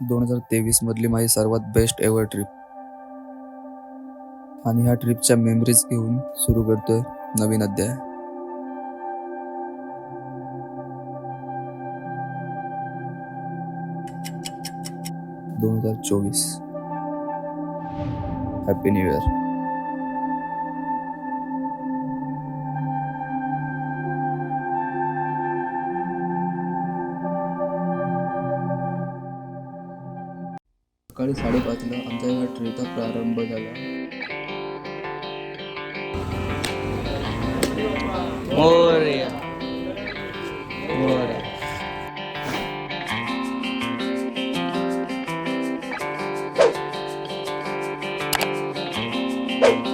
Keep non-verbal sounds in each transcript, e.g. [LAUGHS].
दोन हजार तेवीस मधली माझी सर्वात बेस्ट एव्हर ट्रिप आणि ह्या ट्रिपच्या मेमरीज घेऊन सुरू करतोय नवीन अध्याय. दोन हजार चोवीस. हॅपी न्यू इयर सकाळी साडेपाचला आमचा या ट्रेचा प्रारंभ झाला. मोरया. मोरया. सर्वांसाठी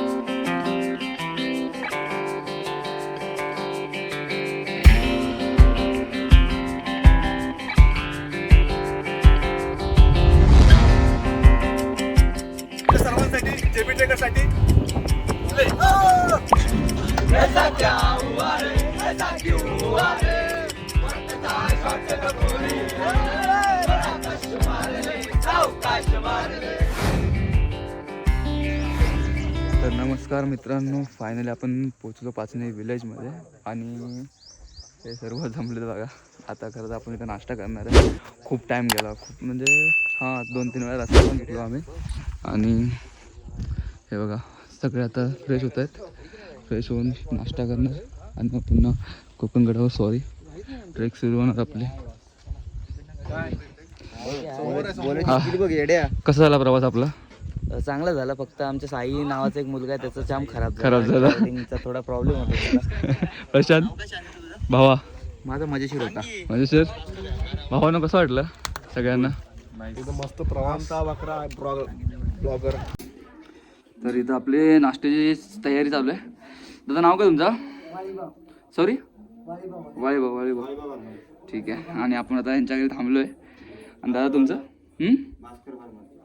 तर नमस्कार मित्रांनो फायनली आपण पोचलो पाचने विलेजमध्ये आणि हे सर्व जमले बघा. आता खरंच आपण इथं नाश्ता करणार आहे. खूप टाईम गेला. खूप म्हणजे हां दोन तीन वेळा रस्ता पण घेतलो आम्ही. आणि हे बघा सगळे आता फ्रेश होत आहेत. फ्रेश होऊन नाश्ता करणार. आणि मग पुन्हा कोकणगडावर सॉरी ट्रेक सुरू होणार आपले. कसा झाला प्रवास आपला? चांगला झाला. फक्त आमच्या साई नावाचा एक मुलगा आहे त्याचा जाम खराब खराब झाला. थोडा प्रॉब्लेम होता. [LAUGHS] प्रशांत? भावा? माझा मजेशीर होता. सर भावानं कसं वाटलं सगळ्यांना? मस्त प्रवास. ब्लॉगर. तर इथं आपले नाश्त्याची तयारी चालू आहे. दादा नाव काय तुमचं? सॉरी वाळीबाव वाळीबाव ठीक आहे. आणि आपण आता यांच्या घरी थांबलो आहे आणि दादा तुमचं? हं?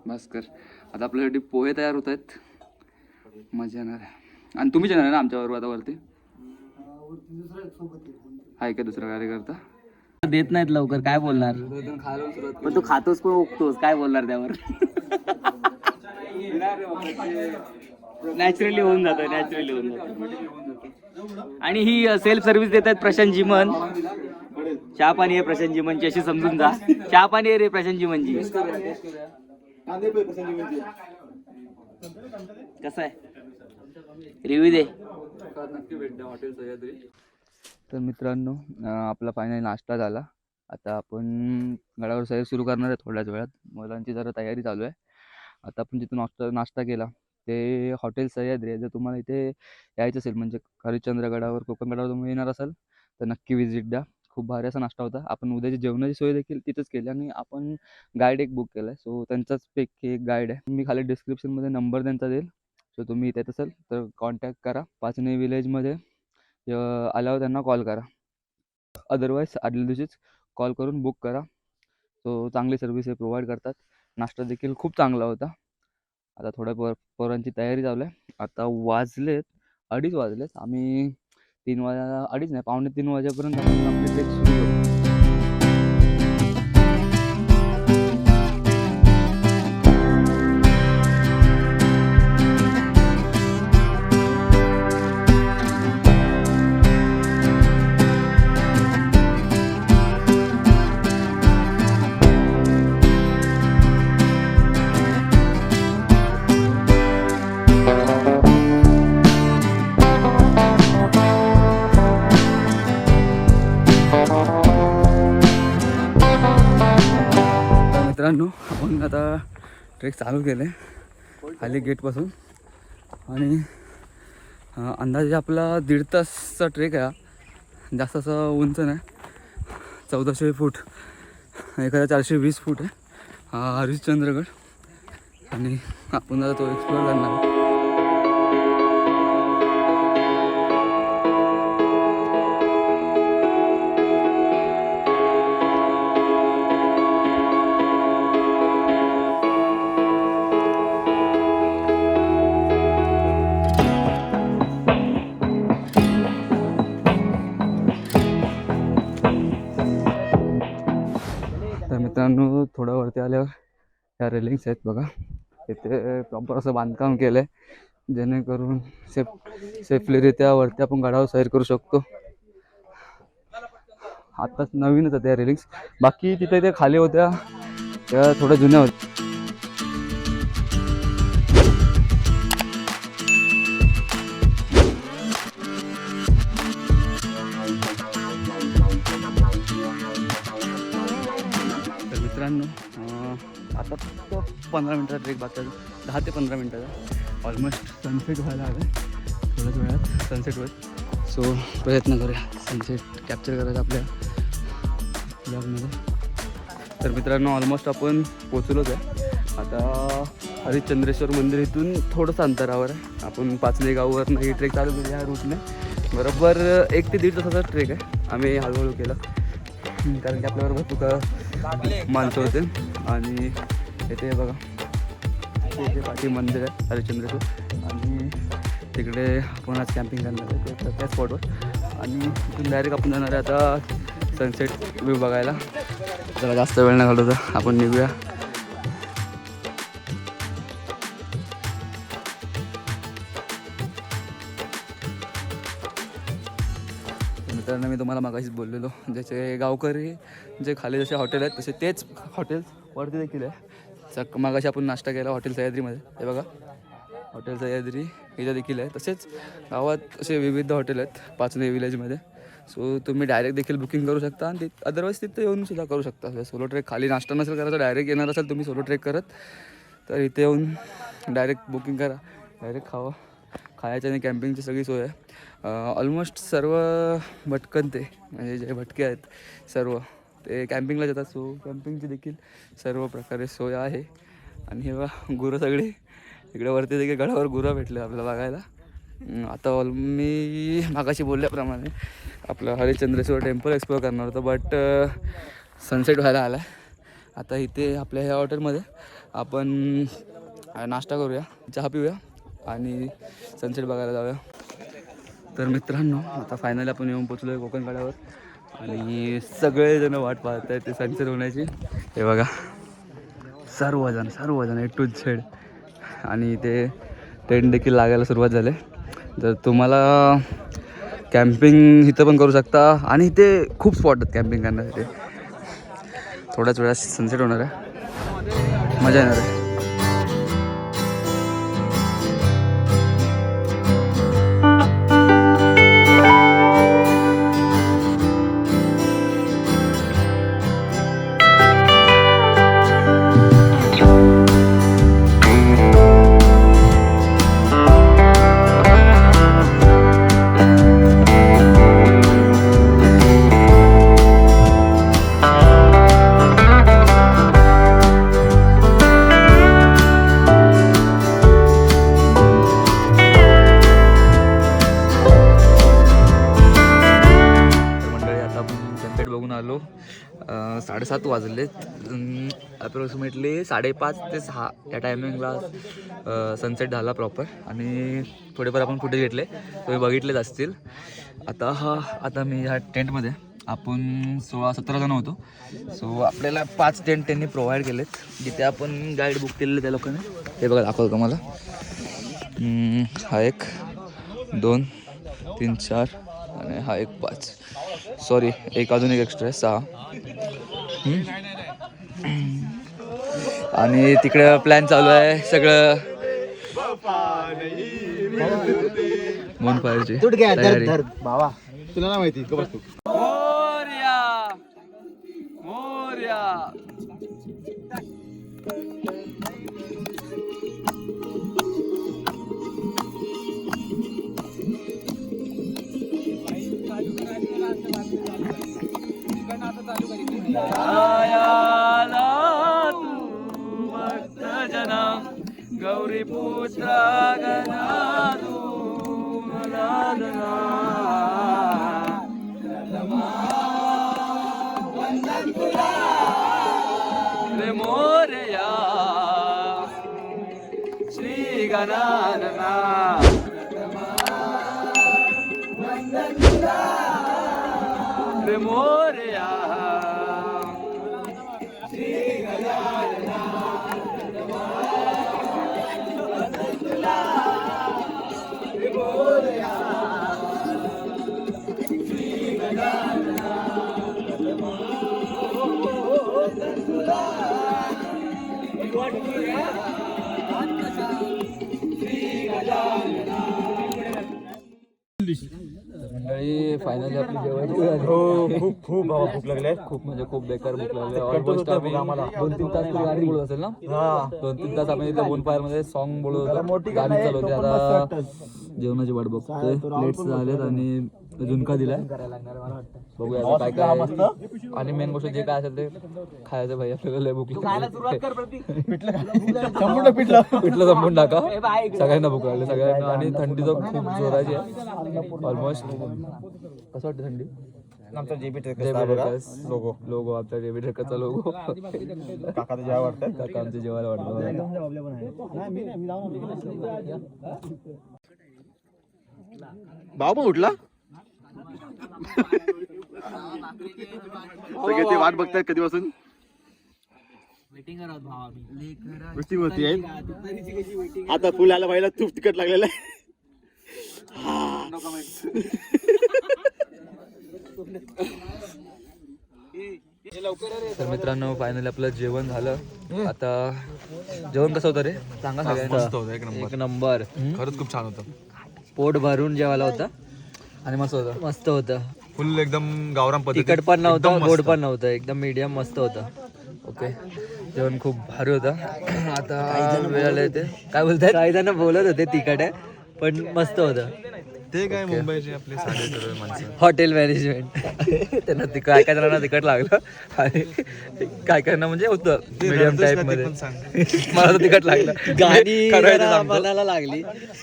भास्कर आता आपल्यासाठी पोहे तयार होत आहेत. मजा येणार आहे. आणि तुम्हीच येणार आहे ना आमच्याबरोबर आता वरती? आहे का दुसरा कार्यकर्ता? देत नाहीत लवकर काय बोलणार? पण तू खातोस पण ओकतोस काय बोलणार त्यावर? नॅचरली होऊन जातं नॅचरली होऊन जातं आणि ही सेल्फ सर्व्हिस देत आहेत प्रशांत जिमन चहा पाणी आहे प्रशांत जिमनची अशी समजून जा. चहा पाणी आहे रे प्रशांत जिमनची कसं आहे? रिव्ह्यू दे. नक्की भेट द्या हॉटेल सह्याद्री. तर मित्रांनो आपला फायनल नाश्ता झाला. आता आपण गडावर सैर सुरू करणार आहे थोड्याच वेळात. मुलांची जरा तयारी चालू आहे. आता आपण जिथून नाश्ता नाश्ता केला ते हॉटेल सह्याद्री आहे. जर तुम्हाला इथे यायचं असेल म्हणजे हरिश्चंद्रगडावर कोकणगडावर तुम्ही येणार असाल तर नक्की विजिट द्या. खूप भारी असा नाश्ता होता. आपण उद्याची जेवणाची सोय देखील तिथंच केली आणि आपण गाईड एक बुक केला आहे सो त्यांचाच पैकी एक गाईड आहे. मी खाली डिस्क्रिप्शनमध्ये नंबर त्यांचा देईल. सो तुम्ही इथे येत असाल तर कॉन्टॅक्ट करा. पाचने विलेजमध्ये आल्यावर त्यांना कॉल करा. अदरवाईज आदल्या दिवशीच कॉल करून बुक करा. सो चांगली सर्व्हिस हे प्रोव्हाइड करतात. नाश्ता देखील खूप चांगला होता. आता थोड्या पोर पोरांची तयारी चालू आहे. आता वाजलेत अडीच वाजलेत. आम्ही तीन वाजा अडीच नाही पावणे तीन वाजेपर्यंत आपण आपली ट्रेक सुरू आता ट्रेक चालू केले खाली गेटपासून आणि अंदाजे आपला दीड तासचा ट्रेक आहे जास्त असं उंच नाही. चौदाशे फूट. एखादा चारशे वीस फूट आहे. हरिश्चंद्रगड. आणि आपण आता तो एक्सप्लोअर करणार वरती आल्यावर ह्या रेलिंग्स आहेत बघा. इथे प्रॉपर असं बांधकाम केलं आहे जेणेकरून सेफ सेफलीरित्या वरती आपण गडावर सैर करू शकतो. आत्ताच नवीनच आहेत त्या रेलिंग्स बाकी तिथे त्या खाली होत्या. त्या थोड्या जुन्या होत्या. पंधरा मिनटाचा ट्रेक बाकी. दहा ते पंधरा मिनटाचा. ऑलमोस्ट सनसेट व्हायला आहे थोड्याच वेळात. सनसेट होईल. सो प्रयत्न करूया. सनसेट कॅप्चर करायचा आपल्या ब्लॉगमध्ये तर मित्रांनो ऑलमोस्ट आपण पोचलोच आहे. आता हरिश्चंद्रेश्वर मंदिर इथून थोडंसं अंतरावर आहे. आपण पाचले गाववरनं ही ट्रेक चालू केली ह्या रूटने बरोबर एक ते दीड तासाचा ट्रेक आहे. आम्ही हळूहळू केला. कारण की आपल्याबरोबर तुका माणसं होते. आणि इथे बघा. इथे पाठी मंदिर आहे हरिश्चंद्रचं. आणि तिकडे आपण आज कॅम्पिंग करणार आहे त्या- त्या स्पॉटवर आणि इथून डायरेक्ट आपण जाणार आहे आता सनसेट व्ह्यू बघायला. जरा जास्त वेळ नाही घालवता आपण निघूया. मित्रांनो मी तुम्हाला मागाशीच बोललेलो ज्याचे गावकरी जे खाली जसे हॉटेल आहेत तसे तेच हॉटेल्स वरती देखील आहे. सक मागाशी आपण नाश्ता केला हॉटेल सह्याद्रीमध्ये. हे बघा. हॉटेल सह्याद्री इथं देखील आहे. तसेच गावात असे विविध हॉटेल आहेत पाचने विलेजमध्ये. सो तुम्ही डायरेक्ट देखील बुकिंग करू शकता आणि अदरवाईज तिथं येऊन सुद्धा करू शकता. सोलो ट्रेक खाली नाश्ता नसेल करायचा डायरेक्ट येणार असेल तुम्ही सोलो ट्रेक करत तर इथे येऊन डायरेक्ट बुकिंग करा. डायरेक्ट खावा. खायची आणि कॅम्पिंगची सगळी सोय आहे. ऑलमोस्ट सर्व भटकन ते म्हणजे जे भटके आहेत सर्व ते कॅम्पिंगला जातात. सो कॅम्पिंगची देखील सर्व प्रकारे सोय आहे. आणि हे बघा गुरं सगळे. इकडे वरती देखील गडावर गुरं भेटले आपल्याला बघायला. आता ऑल मी मागाशी बोलल्याप्रमाणे आपलं हरिश्चंद्रेश्वर टेम्पल एक्सप्लोअर करणार होतं बट सनसेट व्हायला आला आहे आता इथे आपल्या ह्या हॉटेलमध्ये आपण नाश्ता करूया चहा पिऊया आणि सनसेट बघायला जाऊया. तर मित्रांनो आता फायनली आपण येऊन पोचलो आहे कोकण गडावर. आणि सगळेजण वाट पाहत आहेत ते सनसेट होण्याची हे बघा. सर्वजण सर्वजण ए टू झेड आणि ते टेंट देखील लागायला सुरुवात झाले. जर तुम्हाला कॅम्पिंग इथं पण करू शकता. आणि इथे खूप स्पॉट आहेत कॅम्पिंग करण्यासाठी. थोड्याच वेळा सनसेट होणार आहे. मजा येणार आहे. साडेसात वाजलेत अप्रॉक्सिमेटली साडेपाच ते सहा या टायमिंगला सनसेट झाला प्रॉपर आणि थोडेफार आपण फुटेज घेतले तुम्ही बघितलेच असतील. आता हा आता मी ह्या टेंटमध्ये आपण सोळा सतरा जण होतो. सो आपल्याला पाच टेंट त्यांनी प्रोव्हाइड केलेत. जिथे आपण गाईड बुक केलेले त्या लोकांनी. ते बघा दाखवतो का मला? हा एक दोन तीन चार आणि हा एक पाच. सॉरी एक अजून एक एक्स्ट्रा आहे सहा. आणि तिकडे प्लॅन चालू आहे सगळं. तयारी. भावा. तुला नाही माहिती मोर्या मोर्या. आयाला तू भक्त जना गौरी पुत्रा गणाधू मनादना रे मोरया श्री गणानना रे मोरया फायनली आपली जेवायची वेळ आली. हो खूप खूप बाबा भूक लागले खूप म्हणजे खूप बेकार भूक लागली ऑलमोस्ट आम्ही बघ आम्हाला. दोन तीन तास तरी गाडी बोलत असेल ना? हा. दोन तीन तास आम्ही इथे मध्ये सॉन्ग बोलत होतो. गाणी चालू होते आता. जेवणाची वाट बघतोय. प्लेट्स झालेत आणि झुणका दिलाय. बघूया काय काय आहे. आणि मेन गोष्ट जे काय असेल ते खायचं भाई आपल्याला लय भूक लागली. संपूर्ण पिठलं. पिठलं संपून टाका. सगळ्यांना भूक लागली सगळ्यांना. आणि थंडी तर खूप जोराची आहे. ऑलमोस्ट कसं वाटतं थंडी? आमचा जेबी लोगो लोगो आपल्या डेबिट रेकरचा लोगो काका जेव्हा वाटतं काका आमचे जेवायला वाटतं. भाऊ पण उठला? सगळे ते वाट बघतायत कधीपासून वेटिंग होती आहे. आता फुल आला पाहिला खूप तिकट लागलेलं आहे. तर मित्रांनो फायनली आपलं जेवण झालं. आता जेवण कसं होतं रे? सांगा सगळ्यांना. एक एक नंबर. खरंच खूप छान होतं. पोट भरून जेवायला होता. आणि मस्त होतं. मस्त होतं. फुल एकदम गावराम तिखट पण नव्हतं गोड पण नव्हतं. एकदम मीडियम मस्त होतं. ओके जेवण खूप भारी होतं. [CLEARS THROAT] आता वेळ आले ते. काय बोलताय काही जण बोलत होते तिखट आहे पण मस्त होतं. ते काय मुंबईचे आपले माणसं. हॉटेल मॅनेजमेंट [LAUGHS] त्यांना तिकट काय काय जणांना तिकट लागलं. आणि काय काय ना म्हणजे होतं. मीडियम टाईपमध्ये. मला तर तिकट लागलं. जरा सांगतो. मनाला लागली.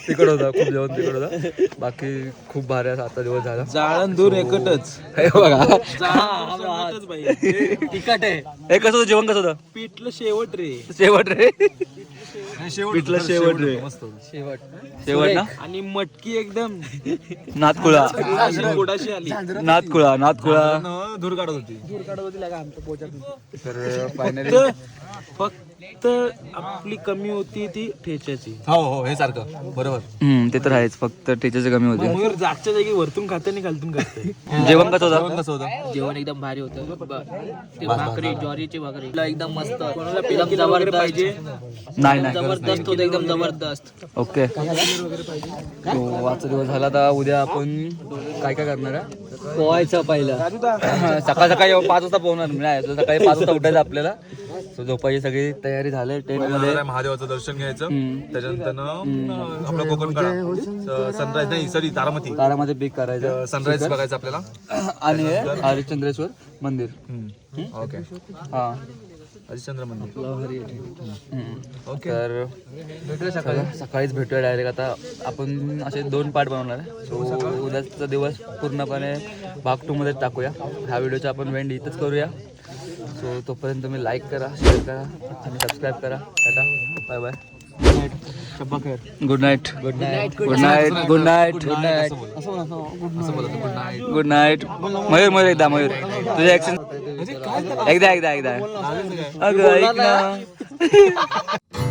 तिकट होतं खूप जेवण तिकट होतं. बाकी खूप भारी आहे सात दिवस झाला. जाळण दूर एकटच. हे. बघा. तिखट आहे हे कसं होतं? जेवण कसं होतं? पिठलं शेवट रे. शेवट रे. पिठलं शेवट रे शेवट. शेवट ना? आणि मटकी एकदम. नातकुळा. अशी गोडाशी आली. नातकुळा नातकुळा. धूर काढत होती. तर फायनली फक्त फक्त आपली कमी होती ती ठेच्याची. हो हो हे सारखं. बरोबर. ते तर आहेच. फक्त टेचाचे कमी होते. मयूर जागच्या जागी वरतून खाते आणि खालतून खाते [LAUGHS] जेवण कसं होतं? कसं होतं? जेवण एकदम भारी होतं. ब- ते भाकरी ज्वारीची भाकरी. एकदम मस्त. कोणाला एकदम जबरदस्त. पाहिजे? नाही नाही. जबरदस्त होतं एकदम जबरदस्त. ओके. तो आजचा दिवस झाला तर उद्या आपण काय काय करणार आहे? पोहायचं पहिलं. [LAUGHS] सकाळ सकाळी पाच वाजता पोहणार. तर सकाळी पाच वाजता उठायचं आपल्याला. So झोपायची सगळी तयारी झाली टेंटमध्ये. महादेवाचं दर्शन घ्यायचं. त्याच्यानंतर आपलं कोकण कडा सनराईज नाही सॉरी तारामती. तारामध्ये पीक करायचं. सनराईज बघायचं आपल्याला. [COUGHS] आणि हे हरिश्चंद्रेश्वर मंदिर. ओके. हा. हरिश्चंद्र मंदिर. ओके. तर भेटूया सकाळी. सकाळीच भेटूया डायरेक्ट आता आपण असे दोन पार्ट बनवणार आहे. सो उद्याचा दिवस पूर्णपणे भाग टू मध्ये टाकूया. ह्या व्हिडिओचा आपण वेंड इथंच करूया. सो तोपर्यंत तुम्ही लाईक करा शेअर करा आणि सबस्क्राईब करा tata bye bye good night good night good night good night good night good night Mayur Mayur एकदा मयूर तुझ्या ऍक्शन एकदा एकदा एकदा अगं ऐक ना